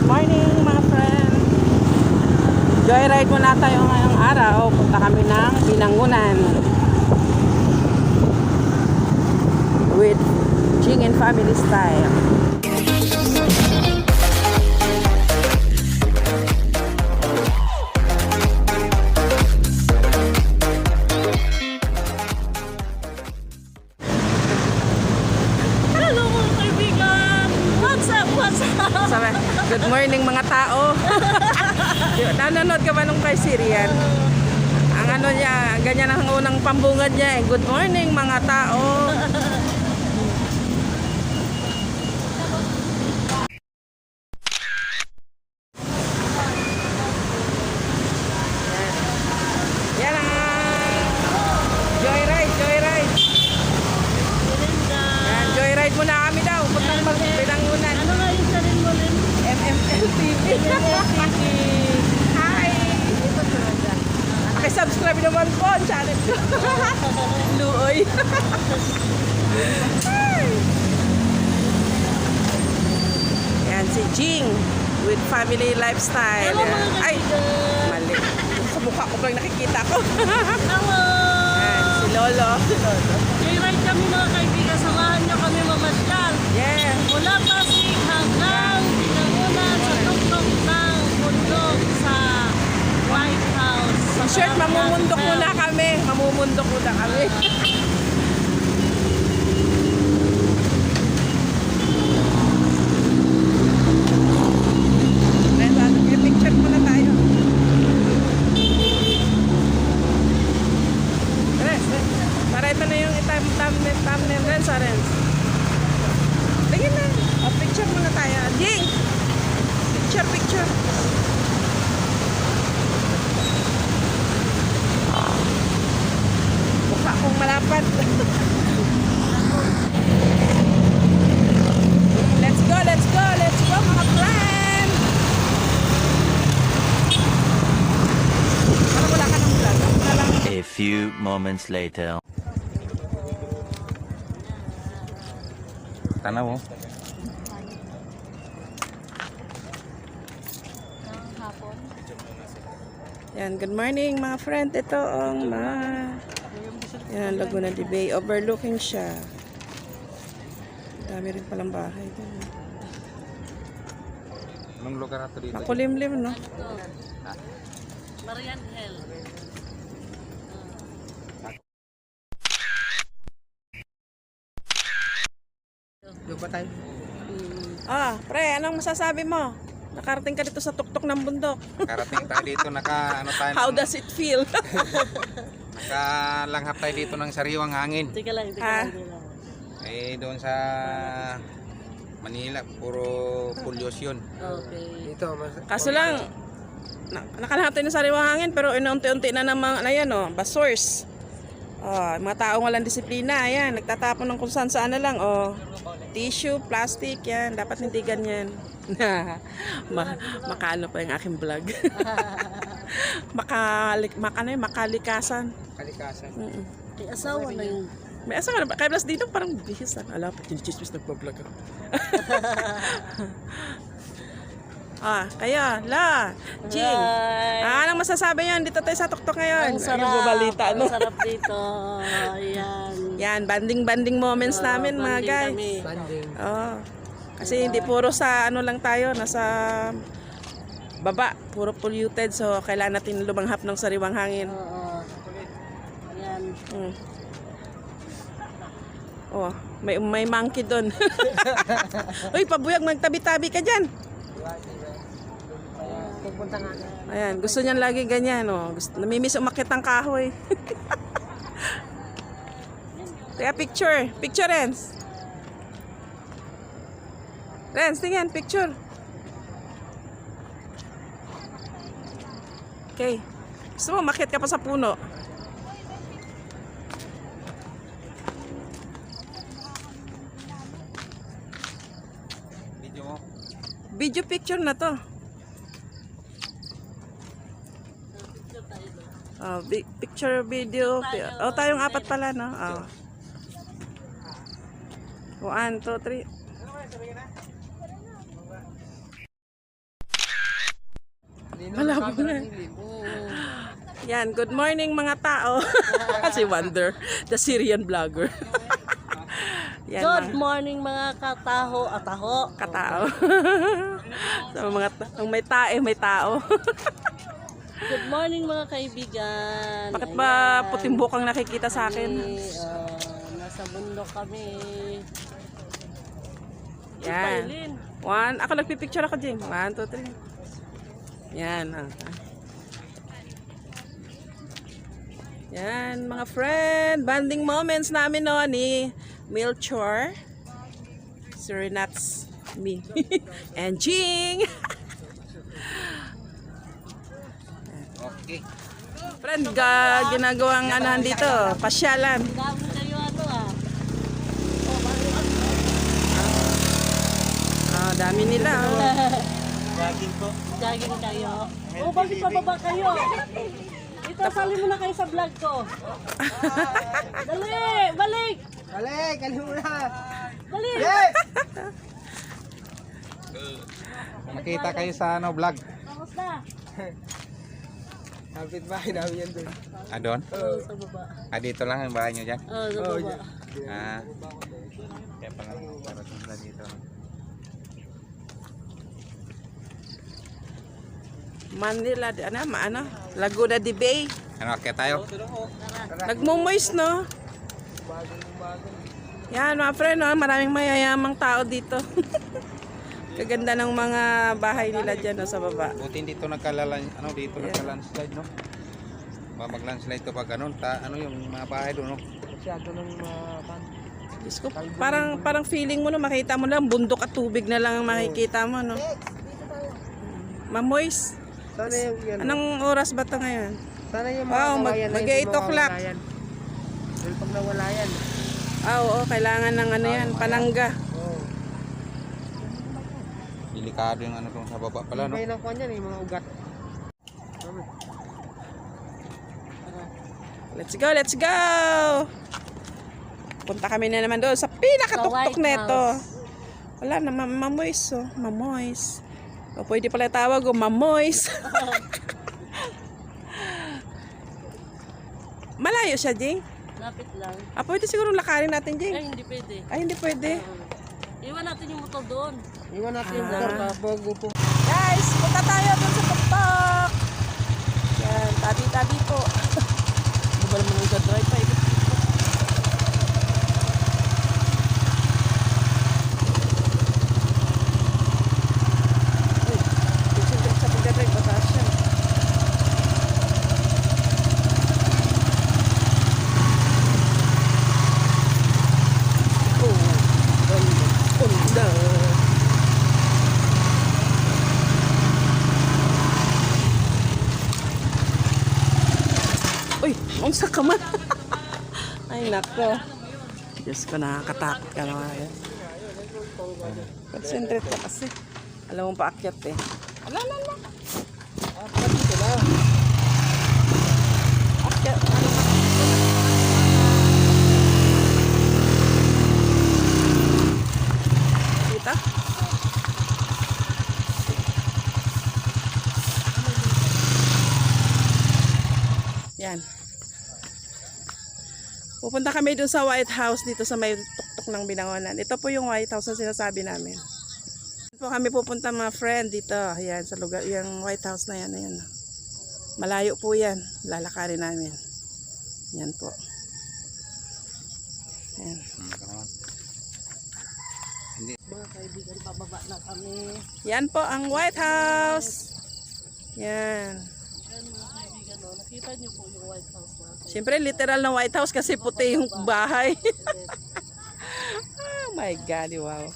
Good morning mga friend. Joyride muna tayo ngayong araw. Punta kami ng Binangunan. With Jing and Family Style. Morning mga tao. Nanonood ka ba nung kay? Ang ano niya, ganyan ang unang pambungad niya eh. Good morning mga tao. Yan. Yan ang Joyride, Joyride. Linda. Yan, Joyride muna kami daw. Puntang Binangunan. Ano nga yung sarin mo, Lin? MML TV. Hi! Pakisubscribe naman po ang channel ko. Luoy. Hi! Yan si Jing with family lifestyle. Hello mga Ay, mali. Sa mukha ko lang nakikita ko. Hello! Yan, si Lolo. Si Lolo. Joyride kami mga kaibigan. Samahan niyo kami mamasyal. Yeah. Mula Pasig hanggang Pinangunan sa tuktok ng bundok sa White House. Sa In short, mamumundok muna kami. Mamumundok muna kami. Ayun, ano, may picture muna tayo. Res, para ito na yung itam thumbnail, sa Renz. Tingin na. O, picture muna tayo. Jing! Picture, picture. Mukha kong malapad. let's go, let's go, let's go mga friend! Parang wala ka ng lang. A few moments later. Tanaw oh. Yan, good morning mga friend. Ito ang ma... Yan, Laguna de Bay. Overlooking siya. Dami rin palang bahay. dun. Anong lugar ato dito? Makulimlim, no? Marian Hill. Doon ba tayo? Ah, pre, anong masasabi mo? Nakarating ka dito sa tuktok ng bundok. Karating tayo dito, naka, ano tayo, How does it feel? nakalanghap tayo dito ng sariwang hangin. Tika lang, tika Ah. lang. Eh, doon sa Manila, puro pollution. Okay. Kaso lang, na, nakalahap tayo ng sariwang hangin, pero inaunti-unti na naman, ano yan, oh, basors. Oh, mga taong walang disiplina, ayan, nagtatapon ng kung saan saan na lang, oh. Tissue, plastic, yan, dapat hindi ganyan. Ma makaano pa yung aking vlog. Makalik, makano yun, makalikasan. Kalikasan. Mm-mm. May asawa na yun. May asa ka na ba? Kaya plus dito parang bihis na. Alam, pag chinichismis nagpa-vlog ako. ah, kayo, la, Jing. Hi. Ah, anong masasabi yan? Dito tayo sa tuktok ngayon. Ang sarap. Ayun, no? Ang sarap dito. Ayan. Yan, banding-banding moments Oo, namin, mga banding guys. kami. Oo. Kasi hindi puro sa ano lang tayo, nasa baba, puro polluted. So, kailangan natin lumanghap ng sariwang hangin. Oo. Ayan. Mm. Oh, may may monkey doon. Uy, pabuyag magtabi-tabi ka diyan. Pupunta nga. Ayan, gusto niyan lagi ganyan, oh. Gusto, namimiss umakit ang kahoy. Kaya picture, picture Renz. Renz, tingnan, picture. Okay. Gusto mo umakit ka pa sa puno. Video mo? Video picture na to. Oh, picture, video. pi- Oh, tayong apat pala, no? Oh. One, two, three. Camera. Yan, good morning mga tao. si Wonder, the Syrian vlogger. Yan, Good mga morning mga kataho at taho. katao. Sa mga ta- kung may tae, may tao. Good morning mga kaibigan. Bakit ba Ayan. puting bukang nakikita sa akin? Kami, ah, nasa bundok kami. Yan. One, ako nagpipicture ako, Jing. One, two, three. Yan. ah. Yan, mga friend. Banding moments namin no ni Milchor. Si Renats. Me. And Jing. Okay. Friend, ga, ginagawang anahan dito. Pasyalan. Ano ah. Ah, dami nila. Oh. Jogging kayo. O bakit pababa kayo? Ito, sali mo na kayo sa vlog ko. Dali! Balik! Balik, kali mo na. Dali! Nakita kayo sa ano vlog. Tapos na. Kapit bahay namin yan doon. Ah, doon? Oo, sa baba. Ah, dito lang ang bahay nyo dyan. Oo, sa baba. Ah. Kaya pala para sila dito. Manila, di- ano, ma- ano? Laguna de Bay. Ano, kaya tayo? Nagmumoist, no? Yan, mga friend, no? maraming mayayamang tao dito. Kaganda ng mga bahay nila dyan no, sa baba. Buti dito nagkalalan, ano, dito nagka-landslide, no? Mag-landslide to pag ano, ta, ano yung mga bahay doon, no? Masyado nang mapan. Diyos ko, parang, parang feeling mo no, makita mo lang, bundok at tubig na lang ang makikita mo, no? Mamoist. Sana yung yan. Anong oras ba ito ngayon? Sana yung mga Wow, mag- na mag- hindi 8 o'clock. Dahil pag nawala yan. Ah, oo, kailangan ng ano yan, panangga. Oo. Delikado yung ano doon sa baba pala, no? May ng kwan yan, yung mga ugat. Let's go, let's go! Punta kami na naman doon sa pinakatuktok neto. House. Wala na, ma mamoys, oh. Mamoys. O, pwede pala tawag, oh, mamoys. Malayo siya, Jing. Lapit lang. Ah, pwede siguro lakarin natin, Ay, Jing. hindi pwede. Ay, hindi pwede. Iwan natin yung motor doon. Iwan natin yung Ah. motor kapag upo. Guys, punta tayo doon sa tuktok. Yan, tabi-tabi po. Hindi ba naman yung drive pa? Ikot Uy, concentrate sa pagdadrive, mataas siya. Oh, ganda. Ganda. Uy, unsa ka man? Ay, nako. Diyos ko, nakakatakot ka naman. Concentrate ka kasi. Alam mo paakyat eh. Ala, ala, ala. Akyat, ka? Yan. Pupunta kami dun sa White House dito sa may tuktok ng Binangonan. Ito po yung White House na sinasabi namin. Po kami pupunta mga friend dito. Ayan, sa lugar, yung White House na yan. Ayan. Malayo po yan. Lalakarin namin. Yan po. Ayan. Mga kaibigan, pababa na kami. Yan po ang White House. Yan. Yan mga kaibigan, no? nakita niyo po yung White House. Siyempre, literal na White House kasi puti yung bahay. oh my God, wow.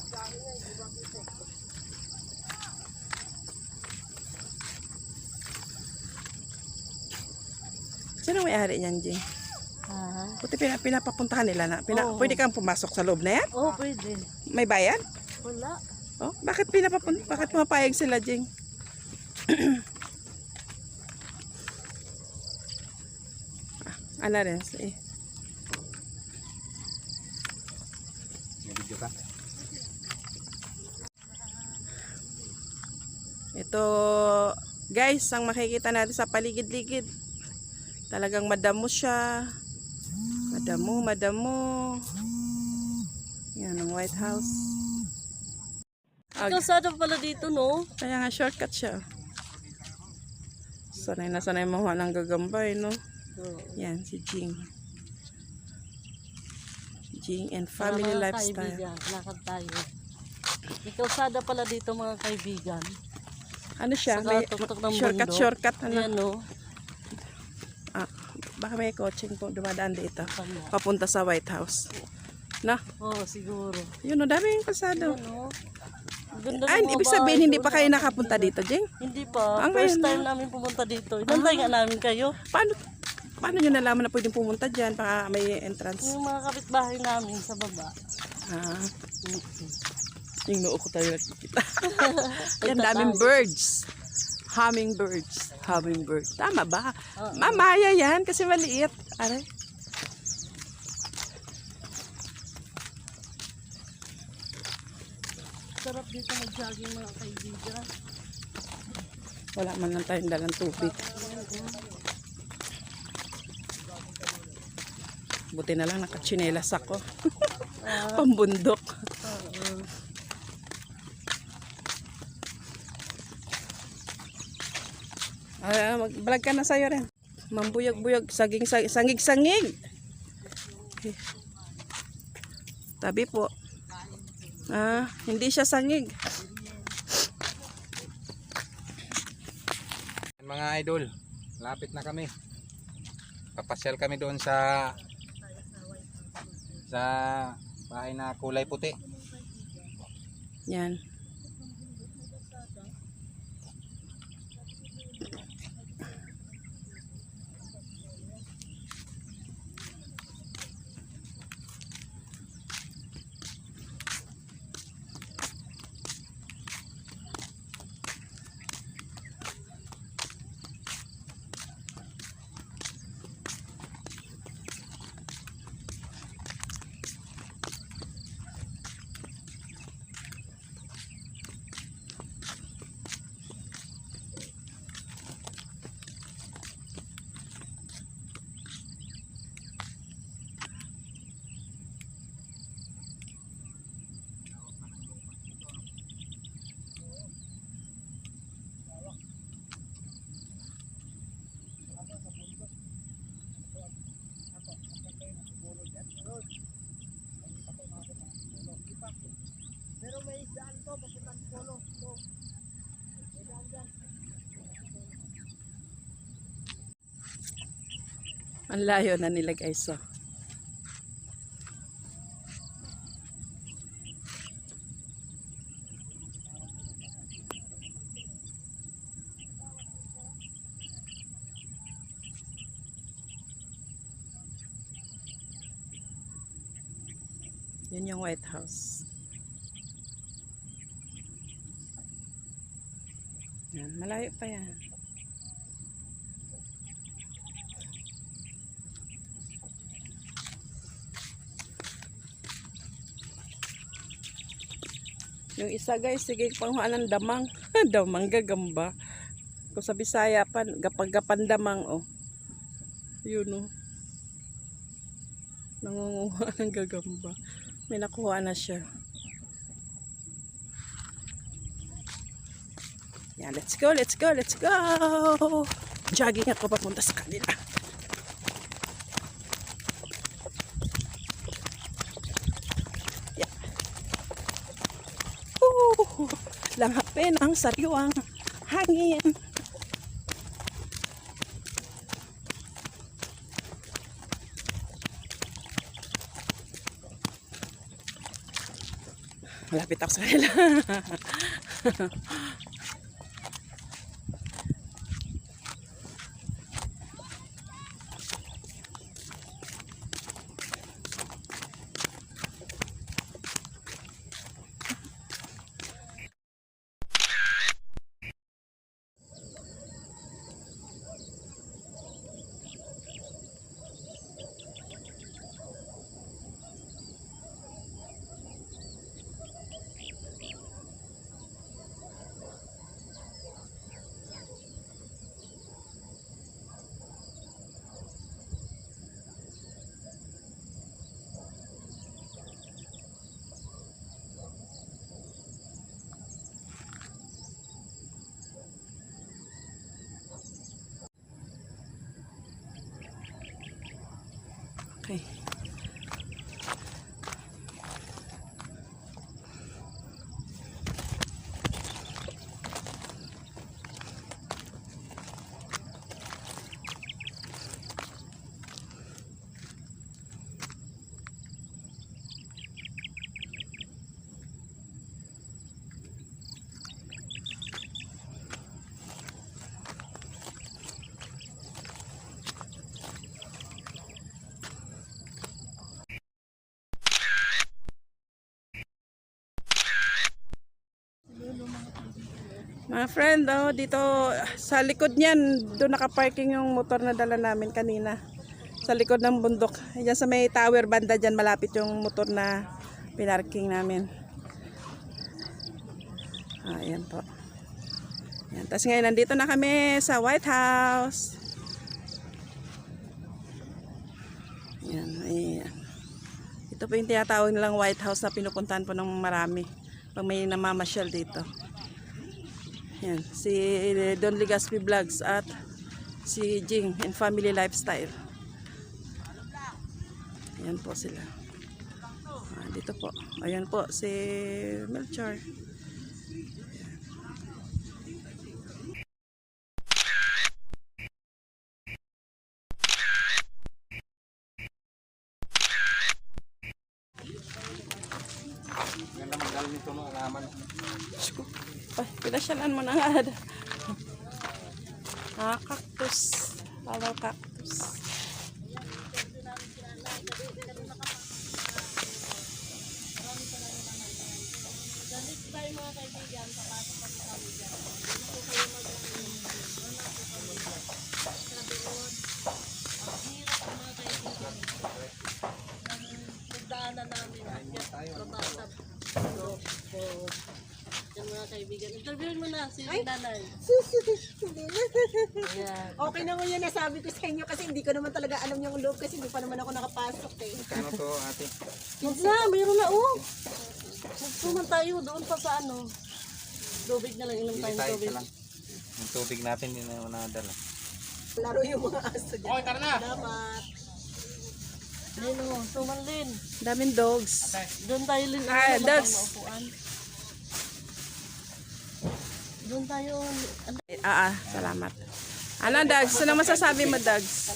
Sino may-ari niyan, Jing? Ah, Puti pina, pinapapuntahan nila na. Pina, Oo. Pwede kang pumasok sa loob na yan? oh, pwede. May bayad? Wala. Oh, bakit pinapapun bakit pumapayag sila, Jing? ano rin? Eh. May video ka? Ito, Guys, ang makikita natin sa paligid-ligid. Talagang madamo siya. Madamo, madamo. Yan ang White House. Ag- Kalsada pala dito, no? Kaya nga shortcut siya. Sanay na sanay mo ng gagambay, no? Yan, si Jing. Jing and family Mga lifestyle. Kaibigan, lakad tayo. Kalsada pala dito mga kaibigan. Ano siya? Sa May shortcut, shortcut. Ano? Ayan, no? Ah, baka may coaching po dumadaan dito. Tama. Papunta sa White House. Na? Oo, siguro. Yun o, daming kalsado. Ayan, no? Ang Ganda Ah, ng mga ibig sabihin hindi pa kayo nakapunta dito, Jing? Hindi pa. Ah, First ngayon time na. namin pumunta dito. Inantay nga namin kayo. Paano, paano nyo nalaman na pwedeng pumunta dyan? Baka may entrance. Yung mga kapitbahay namin sa baba. Ah, Mm-mm. yung noo ko tayo nakikita. Yan, daming birds. Hummingbirds. Hummingbird. Tama ba? Oo. Mamaya yan kasi maliit. Aray. Sarap dito mag-jogging mga kaibigan. Wala man lang tayong dalang tubig. Buti na lang nakachinelas ako. Pambundok. Ah, mag-vlog ka na sa'yo rin. Mambuyag-buyag, saging, saging, sangig-sangig. Okay. Tabi po. Ah, hindi siya sangig. Mga idol, lapit na kami. Papasyal kami doon sa sa bahay na kulay puti. Yan. Ang layo na nila guys. Oh. Yun yung White House. Yan, malayo pa yan. Yung isa guys, sige panghuan ng damang. damang gagamba. Kung sa Bisaya pa, gapag-gapan damang oh. Yun oh. Nangunguha ng gagamba. May nakuha na siya. Yan, let's go, let's go, let's go! Jogging ako papunta sa kanila. Langhapin ang sariwang hangin. Malapit ako sa kanila. Okay. Mga friend, oh, dito sa likod niyan, doon nakaparking yung motor na dala namin kanina. Sa likod ng bundok. Diyan sa may tower banda dyan, malapit yung motor na pinarking namin. Ah, ayan po. Yan. Tapos ngayon, nandito na kami sa White House. Yan, ayan. Ito po yung tinatawag nilang White House na pinupuntahan po ng marami pag may namamasyal dito. Yan, si Don Ligaspi Vlogs at si Jing and Family Lifestyle. Ayan po sila. Ah, dito po. Ayan po si Melchor. Ay, pinasyalan mo na nga. Ah, cactus. Flower cactus. Pagdaanan namin. Kabatab. Yan mga kaibigan. Interviewin mo na si nanay. Ayan. Okay na ngayon nasabi ko sa inyo kasi hindi ko naman talaga alam yung loob kasi hindi pa naman ako nakapasok eh. Kano to ate? Huwag na, mayroon na oh. Magsuman tayo doon pa sa ano. Tubig na lang, Bili tayo ng tayo tubig. lang. Yung tubig natin din na nadala. Laro yung mga aso dyan. Okay, tara na! Salamat. Ayun oh, suman Lin. Daming dogs. Doon tayo Lin. Ah, Ano dogs. maupuan? Doon tayo. Ah, ah, salamat. Ano, Dags? Ano masasabi mo, Dags?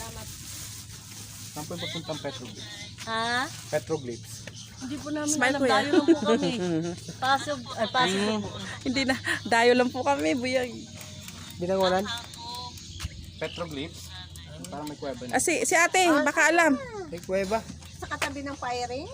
Saan po yung papuntang Petroglyphs? Ha? Petroglyphs. Hindi po namin Smile, alam. kuya. Dayo lang po kami. Pasok. Ay, pasok po. Hindi na, dayo lang po kami, buyag. Binangonan? Petroglyphs? Parang may kuweba Ah, si, si ate, baka alam. May kuweba. Sa katabi ng firing.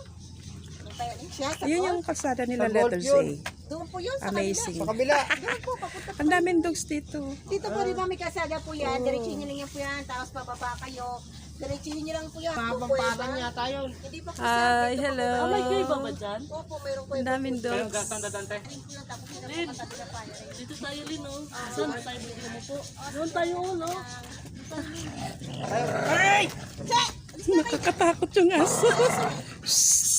Yung firing siya sa Yun Yun yung kalsada nila, Sa Gold letters yun. Doon po yun sa Amazing. Sa kabila. Doon po, papunta po. Ang daming dogs dito. Dito po, ba may kasada po yan. Diretsuhin niyo lang yan po yan. Tapos papapa kayo. Diretsuhin niyo lang po yan. Pabang parang yata yun. Hindi pa po sir. Hi, hello. Oh, may gay ba ba dyan? po. Opo, mayroon po Ang daming dogs. tapos sila Lin. po katabi ng firing. Dito tayo Lin oh. Saan tayo mo po? Doon tayo oh no. Nakakatakot yung aso.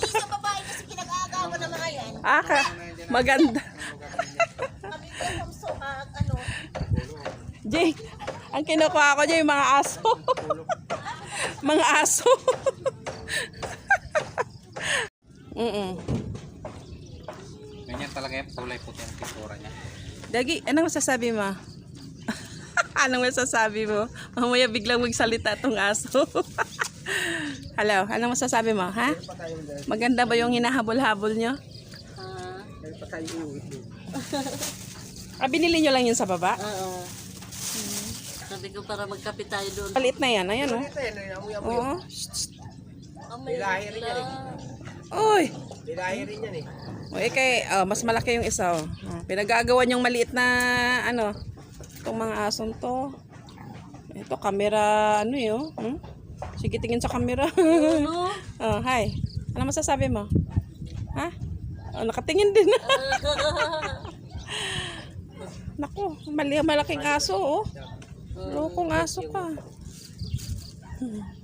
Isa babae kasi pinag-aagawan ng mga yan. ah, ka- maganda. Kami po yung so, ah, ano, Jay, ang kinukuha ko dyan yung mga aso. mga aso. Mm Ganyan talaga yung kulay puti ang pintura niya. Dagi, anong masasabi mo? anong masasabi mo? Mamaya biglang magsalita tong aso. Hello, anong masasabi mo, ha? Maganda ba yung hinahabol-habol nyo? Ah, May pa tayo uwi. Ah, binili nyo lang yun sa baba? oo. Sabi ko para magkape tayo doon. Maliit na yan, ayan oh. Oo. Oh, may Lahi rin yan eh. Uy! Nilahi rin yan eh. O, eh, kay, oh, mas malaki yung isa, oh. oh pinagagawan yung maliit na, ano, itong mga asong to. Ito, camera, ano yun, hmm? Sige, tingin sa camera. Ano? oh, hi. Ano masasabi mo? Ha? Oh, nakatingin din. Naku, mali malaking aso, oh. Lokong aso ka. Hmm.